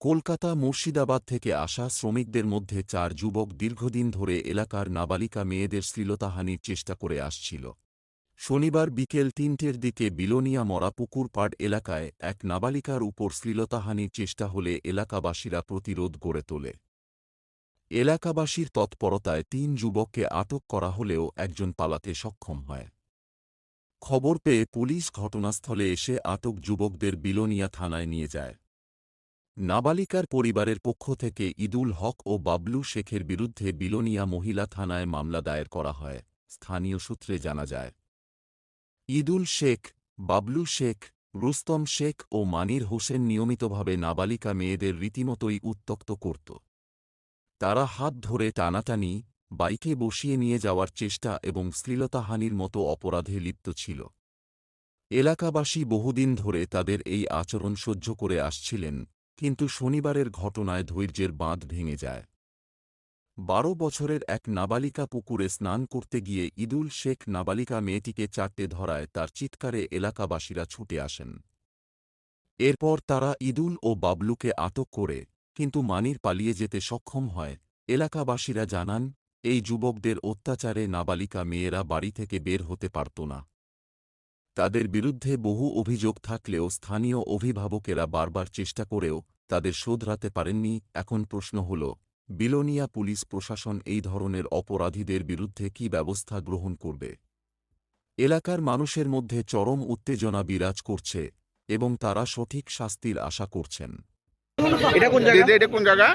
কলকাতা মুর্শিদাবাদ থেকে আসা শ্রমিকদের মধ্যে চার যুবক দীর্ঘদিন ধরে এলাকার নাবালিকা মেয়েদের শ্লীলতাহানির চেষ্টা করে আসছিল। শনিবার বিকেল তিনটের দিকে বিলোনিয়া মরা পুকুরপাড় এলাকায় এক নাবালিকার উপর শ্লীলতাহানির চেষ্টা হলে এলাকাবাসীরা প্রতিরোধ গড়ে তোলে। এলাকাবাসীর তৎপরতায় তিন যুবককে আটক করা হলেও একজন পালাতে সক্ষম হয়। খবর পেয়ে পুলিশ ঘটনাস্থলে এসে আটক যুবকদের বিলোনিয়া থানায় নিয়ে যায়। নাবালিকার পরিবারের পক্ষ থেকে ঈদুল হক ও বাবলু শেখের বিরুদ্ধে বিলোনিয়া মহিলা থানায় মামলা দায়ের করা হয়, স্থানীয় সূত্রে জানা যায়। ঈদুল শেখ, বাবলু শেখ, রুস্তম শেখ ও মানির হোসেন নিয়মিতভাবে নাবালিকা মেয়েদের রীতিমতোই উত্তক্ত করত। তারা হাত ধরে টানাটানি, বাইকে বসিয়ে নিয়ে যাওয়ার চেষ্টা এবং শ্লীলতাহানির মতো অপরাধে লিপ্ত ছিল। এলাকাবাসী বহুদিন ধরে তাদের এই আচরণ সহ্য করে আসছিলেন কিন্তু শনিবারের ঘটনায় ধৈর্যের বাঁধ ভেঙে যায়। বারো বছরের এক নাবালিকা পুকুরে স্নান করতে গিয়ে ঈদুল শেখ নাবালিকা মেয়েটিকে চারটে ধরায় তার চিৎকারে এলাকাবাসীরা ছুটে আসেন। এরপর তারা ঈদুল ও বাবলুকে আটক করে, কিন্তু মানির পালিয়ে যেতে সক্ষম হয়। এলাকাবাসীরা জানান, এই যুবকদের অত্যাচারে নাবালিকা মেয়েরা বাড়ি থেকে বের হতে পারত না। তাদের বিরুদ্ধে বহু অভিযোগ থাকলেও স্থানীয় অভিভাবকেরা বারবার চেষ্টা করেও তাদের শোধরাতে পারেননি এখন প্রশ্ন হল বিলোনিয়া পুলিশ প্রশাসন এই ধরনের অপরাধীদের বিরুদ্ধে কি ব্যবস্থা গ্রহণ করবে? এলাকার মানুষের মধ্যে চরম উত্তেজনা বিরাজ করছে এবং তারা সঠিক শাস্তির আশা করছেন। এটা কোন জায়গা? এটা কোন জায়গা?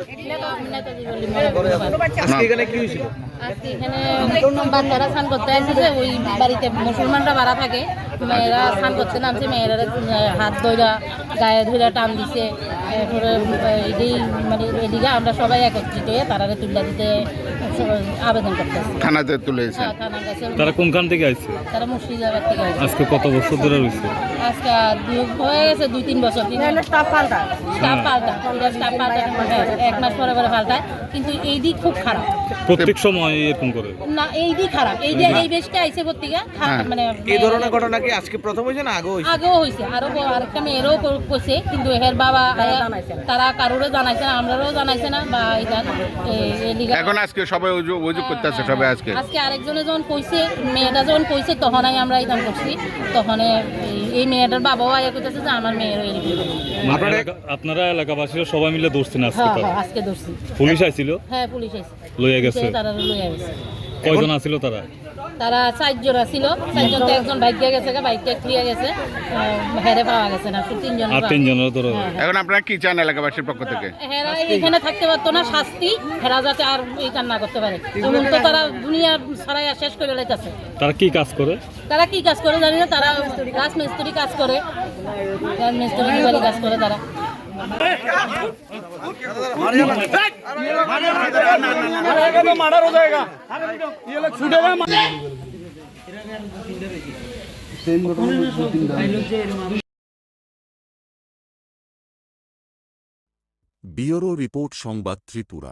আজকে এখানে কি হয়েছিল? আজকে এখানে বাচ্চারা স্নান করতে আসছে ওই বাড়িতে মুসলমানরা বাড়া থাকে। মেয়েরা স্নান করতে নামছে মেয়েরা হাত ধরে গায়ে ধরে টান দিছে। এরপরে মানে এদিকে আমরা সবাই একত্রিত হয়ে তারা তুলে দিতে আবেদন করতেছি। থানাতে তুলেছে হ্যাঁ, থানার কাছে। তারা কোনখান থেকে আইছে? তারা মুর্শিদাবাদ থেকে আসছে আজকে কত বছর ধরে রয়েছে? আজকে দু- হয়ে গেছে দুই তিন বছর। কিন্তু স্টাফ পাল্টা। স্টাফ পাল্টা। স্টাফ পাল্টা। হ্যাঁ, এক মাস পরে পরে পাল্টায়। কিন্তু এই দিক খুব খারাপ। প্রত্যেক সময় এরকম করে? না এই দিক খারাপ। এই যে এই বেশটা আইছে পত্রিকা মানে এই ধরনের ঘটনা কি আজকে প্রথম হয়েছে না আগে হয়েছে? আগেও হয়েছে। আরও আরেকটা মেয়েরও কইছে কিন্তু এর বাবা তারা কারোরও জানাইছে না আমরাও জানাইছে না বা এটা এই- এই এখন আজকে সবাই অভিযোগ অভিযোগ করতেছে সবাই আজকে। আজকে আরেকজনে যখন কইছে মেয়েটা যখন কইছে তখনই আমরা ইদান করছি। তখন এই মেয়েটার বাবাও আয়া কইতেছে যে আমার এরকম মানে আপনারা- এলাকা- আপনারা এলাকাবাসীরা সবাই মিলে ধরছেন আজকে হ্যাঁ। হ্যাঁ আজকে ধরছি পুলিশ আইছিল? হ্যাঁ পুলিশ আইছে। লইয়া গেছে। তারা লইয়া গেছে। কয়জন আছিল তারা? তারা চারজন আছিল। চারজন তো একজন বাইক দিয়ে গেছে বাইকটা ক্লিয়ার গেছে। আহ, হেরে পাওয়া গেছে না তিনজন তিনজনের ধরো এখন আপনারা কি চান এলাকাবাসীর পক্ষ থেকে? হেরা এখানে থাকতে পারতো না শাস্তি। হেরা যাতে আর এই কাজ না করতে পারে। যেমন তো তারা দুনিয়া সারাই শেষ করে লাইতেছে। তারা কি কাজ করে? তারা কি কাজ করে জানি না তারা রাজমিস্ত্রি কাজ করে। রাজমিস্ত্রি কাজ করে তারা। বিওরো রিপোর্ট সংবাদ ত্রিপুরা।